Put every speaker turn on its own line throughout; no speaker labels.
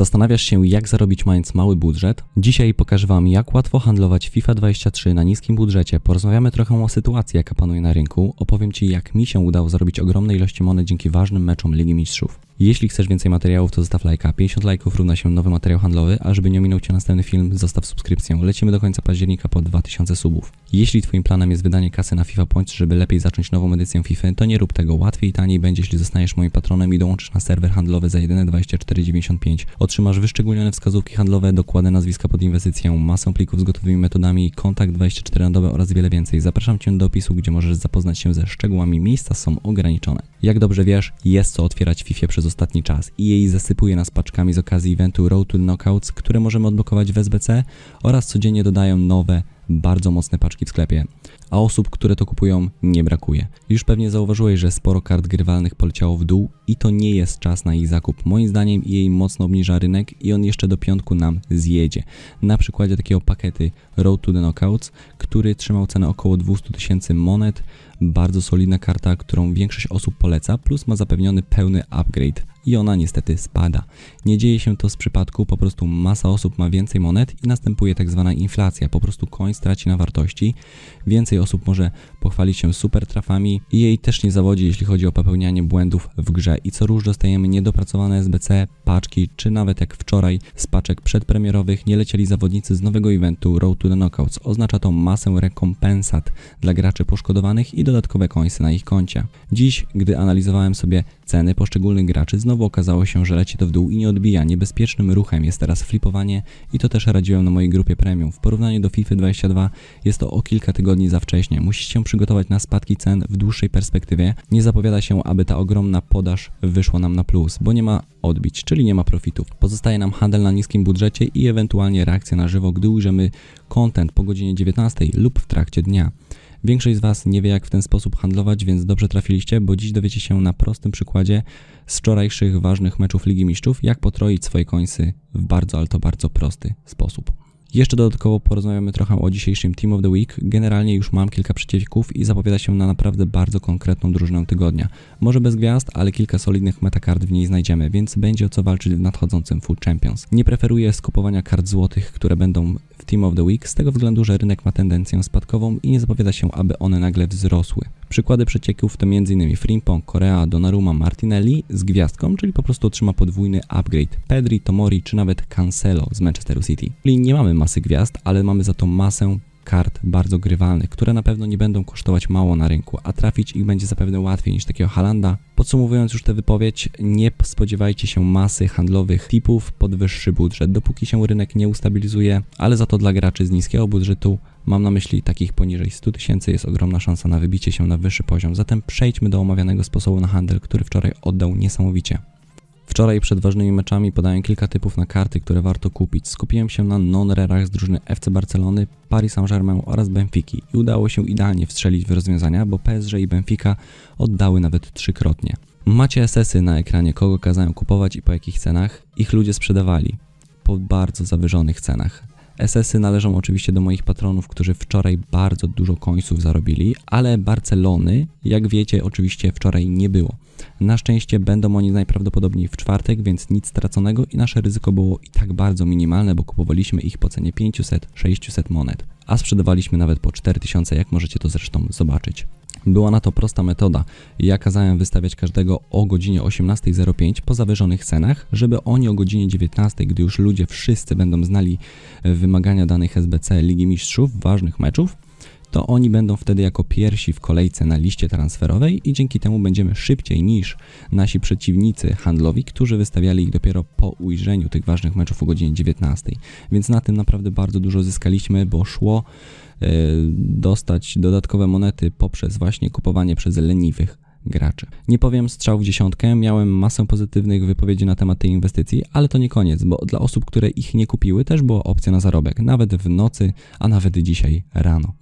Zastanawiasz się, jak zarobić mając mały budżet? Dzisiaj pokażę Wam, jak łatwo handlować FIFA 23 na niskim budżecie. Porozmawiamy trochę o sytuacji, jaka panuje na rynku. Opowiem Ci, jak mi się udało zarobić ogromne ilości monet dzięki ważnym meczom Ligi Mistrzów. Jeśli chcesz więcej materiałów, to zostaw lajka. 50 lajków równa się nowy materiał handlowy, a żeby nie ominął Cię następny film, zostaw subskrypcję. Lecimy do końca października po 2000 subów. Jeśli Twoim planem jest wydanie kasy na FIFA Points, żeby lepiej zacząć nową edycję FIFA, to nie rób tego. Łatwiej i taniej będzie, jeśli zostaniesz moim patronem i dołączysz na serwer handlowy za jedyne 24,95. Otrzymasz wyszczególnione wskazówki handlowe, dokładne nazwiska pod inwestycję, masę plików z gotowymi metodami, kontakt 24 na dobę oraz wiele więcej. Zapraszam Cię do opisu, gdzie możesz zapoznać się ze szczegółami. Miejsca są ograniczone. Jak dobrze wiesz, jest co otwierać FIFA przez ostatni czas i jej zasypuje nas paczkami z okazji eventu Road to Knockouts, które możemy odblokować w SBC oraz codziennie dodają nowe, bardzo mocne paczki w sklepie, a osób, które to kupują, nie brakuje. Już pewnie zauważyłeś, że sporo kart grywalnych poleciało w dół i to nie jest czas na ich zakup. Moim zdaniem jej mocno obniża rynek i on jeszcze do piątku nam zjedzie. Na przykładzie takiego pakety Road to the Knockouts, który trzymał cenę około 200 tysięcy monet, bardzo solidna karta, którą większość osób poleca, plus ma zapewniony pełny upgrade i ona niestety spada. Nie dzieje się to z przypadku, po prostu masa osób ma więcej monet i następuje tak zwana inflacja, po prostu coin straci na wartości. Więcej osób może pochwalić się super trafami i jej też nie zawodzi, jeśli chodzi o popełnianie błędów w grze i co róż dostajemy niedopracowane SBC, paczki, czy nawet jak wczoraj z paczek przedpremierowych nie lecieli zawodnicy z nowego eventu Road to the Knockouts. Oznacza to masę rekompensat dla graczy poszkodowanych i dodatkowe końce na ich koncie. Dziś, gdy analizowałem sobie ceny poszczególnych graczy, znowu okazało się, że leci to w dół i nie odbija. Niebezpiecznym ruchem jest teraz flipowanie i to też radziłem na mojej grupie premium. W porównaniu do FIFA 22 jest to o kilka tygodni za wcześnie. Musicie się przygotować na spadki cen w dłuższej perspektywie. Nie zapowiada się, aby ta ogromna podaż wyszła nam na plus, bo nie ma odbić, czyli nie ma profitów. Pozostaje nam handel na niskim budżecie i ewentualnie reakcja na żywo, gdy ujrzymy content po godzinie 19 lub w trakcie dnia. Większość z Was nie wie, jak w ten sposób handlować, więc dobrze trafiliście, bo dziś dowiecie się na prostym przykładzie z wczorajszych ważnych meczów Ligi Mistrzów, jak potroić swoje końsy w bardzo, ale to bardzo prosty sposób. Jeszcze dodatkowo porozmawiamy trochę o dzisiejszym Team of the Week. Generalnie już mam kilka przeciwników i zapowiada się na naprawdę bardzo konkretną drużynę tygodnia. Może bez gwiazd, ale kilka solidnych metakart w niej znajdziemy, więc będzie o co walczyć w nadchodzącym Food Champions. Nie preferuję skupowania kart złotych, które będą w Team of the Week, z tego względu, że rynek ma tendencję spadkową i nie zapowiada się, aby one nagle wzrosły. Przykłady przecieków to m.in. Frimpong, Korea, Donnarumma, Martinelli z gwiazdką, czyli po prostu otrzyma podwójny upgrade. Pedri, Tomori czy nawet Cancelo z Manchesteru City. Czyli nie mamy masy gwiazd, ale mamy za to masę kart bardzo grywalnych, które na pewno nie będą kosztować mało na rynku, a trafić ich będzie zapewne łatwiej niż takiego Halanda. Podsumowując już tę wypowiedź, nie spodziewajcie się masy handlowych tipów pod wyższy budżet, dopóki się rynek nie ustabilizuje, ale za to dla graczy z niskiego budżetu Mam na myśli takich poniżej 100 tysięcy jest ogromna szansa na wybicie się na wyższy poziom, zatem przejdźmy do omawianego sposobu na handel, który wczoraj oddał niesamowicie. Wczoraj przed ważnymi meczami podałem kilka typów na karty, które warto kupić. Skupiłem się na non-rerach z drużyny FC Barcelony, Paris Saint-Germain oraz Benfiki i udało się idealnie wstrzelić w rozwiązania, bo PSG i Benfica oddały nawet trzykrotnie. Macie SS-y na ekranie, kogo kazałem kupować i po jakich cenach. Ich ludzie sprzedawali po bardzo zawyżonych cenach. SS-y należą oczywiście do moich patronów, którzy wczoraj bardzo dużo końców zarobili, ale Barcelony, jak wiecie, oczywiście wczoraj nie było. Na szczęście będą oni najprawdopodobniej w czwartek, więc nic straconego i nasze ryzyko było i tak bardzo minimalne, bo kupowaliśmy ich po cenie 500-600 monet, a sprzedawaliśmy nawet po 4000, jak możecie to zresztą zobaczyć. Była na to prosta metoda. Ja kazałem wystawiać każdego o godzinie 18.05 po zawyżonych cenach, żeby oni o godzinie 19, gdy już ludzie wszyscy będą znali wymagania danych SBC Ligi Mistrzów, ważnych meczów, to oni będą wtedy jako pierwsi w kolejce na liście transferowej i dzięki temu będziemy szybciej niż nasi przeciwnicy handlowi, którzy wystawiali ich dopiero po ujrzeniu tych ważnych meczów o godzinie 19. Więc na tym naprawdę bardzo dużo zyskaliśmy, bo szło e, dostać dodatkowe monety poprzez właśnie kupowanie przez leniwych graczy. Nie powiem strzał w dziesiątkę, miałem masę pozytywnych wypowiedzi na temat tej inwestycji, ale to nie koniec, bo dla osób, które ich nie kupiły, też była opcja na zarobek, nawet w nocy, a nawet dzisiaj rano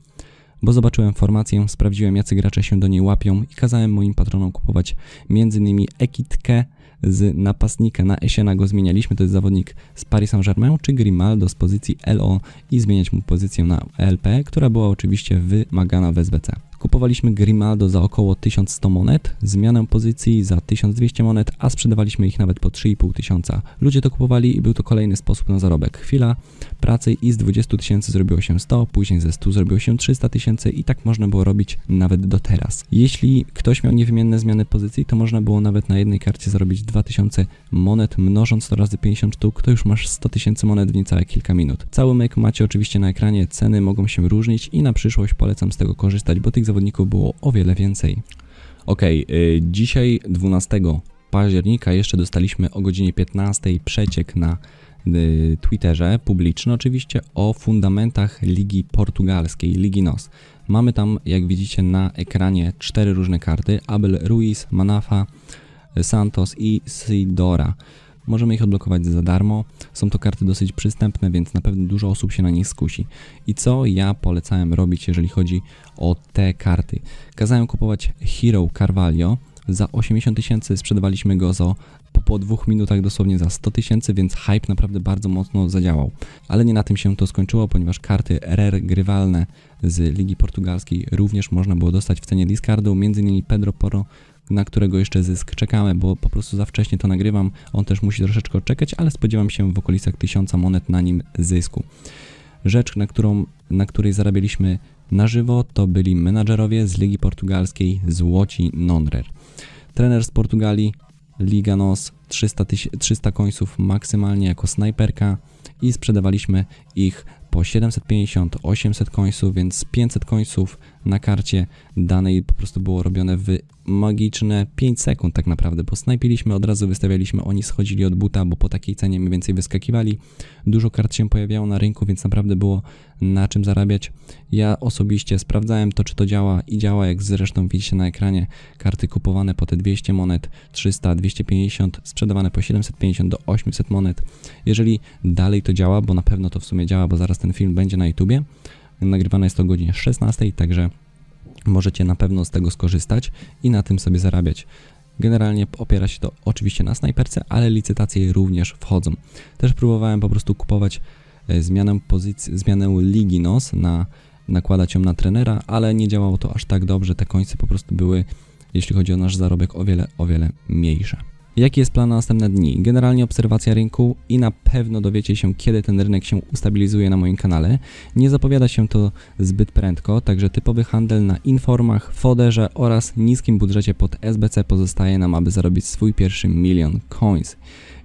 bo zobaczyłem formację, sprawdziłem jacy gracze się do niej łapią i kazałem moim patronom kupować m.in. Ekitkę z napastnika na Esiena go zmienialiśmy, to jest zawodnik z Paris Saint-Germain, czy Grimaldo z pozycji LO i zmieniać mu pozycję na LP, która była oczywiście wymagana w SBC. Kupowaliśmy Grimaldo za około 1100 monet, zmianę pozycji za 1200 monet, a sprzedawaliśmy ich nawet po 3,5 tysiąca. Ludzie to kupowali i był to kolejny sposób na zarobek. Chwila pracy i z 20 tysięcy zrobiło się 100, później ze 100 zrobiło się 300 tysięcy i tak można było robić nawet do teraz. Jeśli ktoś miał niewymienne zmiany pozycji, to można było nawet na jednej karcie zarobić 2000 monet, mnożąc to razy 50 sztuk, to już masz 100 tysięcy monet w niecałe kilka minut. Cały myk macie oczywiście na ekranie, ceny mogą się różnić i na przyszłość polecam z tego korzystać, bo tych zawodników było o wiele więcej. Y, dzisiaj 12 października jeszcze dostaliśmy o godzinie 15 przeciek na y, Twitterze, publiczny oczywiście, o fundamentach Ligi Portugalskiej, Ligi NOS. Mamy tam, jak widzicie na ekranie, cztery różne karty, Abel Ruiz, Manafa, Santos i Sidora. Możemy ich odblokować za darmo. Są to karty dosyć przystępne, więc na pewno dużo osób się na nich skusi. I co ja polecałem robić, jeżeli chodzi o te karty? Kazałem kupować Hero Carvalho za 80 tysięcy, sprzedawaliśmy go za po, dwóch minutach dosłownie za 100 tysięcy, więc hype naprawdę bardzo mocno zadziałał. Ale nie na tym się to skończyło, ponieważ karty rare grywalne z Ligi Portugalskiej również można było dostać w cenie discardu, m.in. Pedro Porro, na którego jeszcze zysk czekamy, bo po prostu za wcześnie to nagrywam, on też musi troszeczkę czekać, ale spodziewam się w okolicach 1000 monet na nim zysku. Rzecz, na, którą, na której zarabialiśmy na żywo, to byli menadżerowie z Ligi Portugalskiej Złoci Non-Rare. Trener z Portugalii, Liga NOS, 300, tyś- 300 końców maksymalnie jako snajperka i sprzedawaliśmy ich po 750-800 końców, więc 500 końców na karcie danej po prostu było robione w magiczne 5 sekund tak naprawdę, bo snajpiliśmy, od razu wystawialiśmy, oni schodzili od buta, bo po takiej cenie mniej więcej wyskakiwali. Dużo kart się pojawiało na rynku, więc naprawdę było na czym zarabiać. Ja osobiście sprawdzałem to, czy to działa i działa, jak zresztą widzicie na ekranie. Karty kupowane po te 200 monet, 300, 250, sprzedawane po 750 do 800 monet. Jeżeli dalej to działa, bo na pewno to w sumie działa, bo zaraz ten film będzie na YouTubie. Nagrywane jest to o godzinie 16, także możecie na pewno z tego skorzystać i na tym sobie zarabiać. Generalnie opiera się to oczywiście na snajperce, ale licytacje również wchodzą. Też próbowałem po prostu kupować e, zmianę pozycji, zmianę ligi NOS na nakładać ją na trenera, ale nie działało to aż tak dobrze. Te końce po prostu były, jeśli chodzi o nasz zarobek, o wiele, o wiele mniejsze. Jaki jest plan na następne dni? Generalnie obserwacja rynku i na pewno dowiecie się, kiedy ten rynek się ustabilizuje na moim kanale. Nie zapowiada się to zbyt prędko, także typowy handel na informach, foderze oraz niskim budżecie pod SBC pozostaje nam, aby zarobić swój pierwszy milion coins.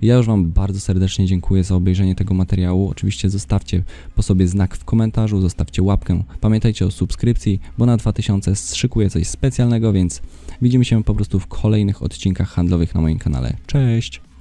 Ja już Wam bardzo serdecznie dziękuję za obejrzenie tego materiału. Oczywiście zostawcie po sobie znak w komentarzu, zostawcie łapkę. Pamiętajcie o subskrypcji, bo na 2000 szykuję coś specjalnego, więc widzimy się po prostu w kolejnych odcinkach handlowych na moim kanale. Cześć!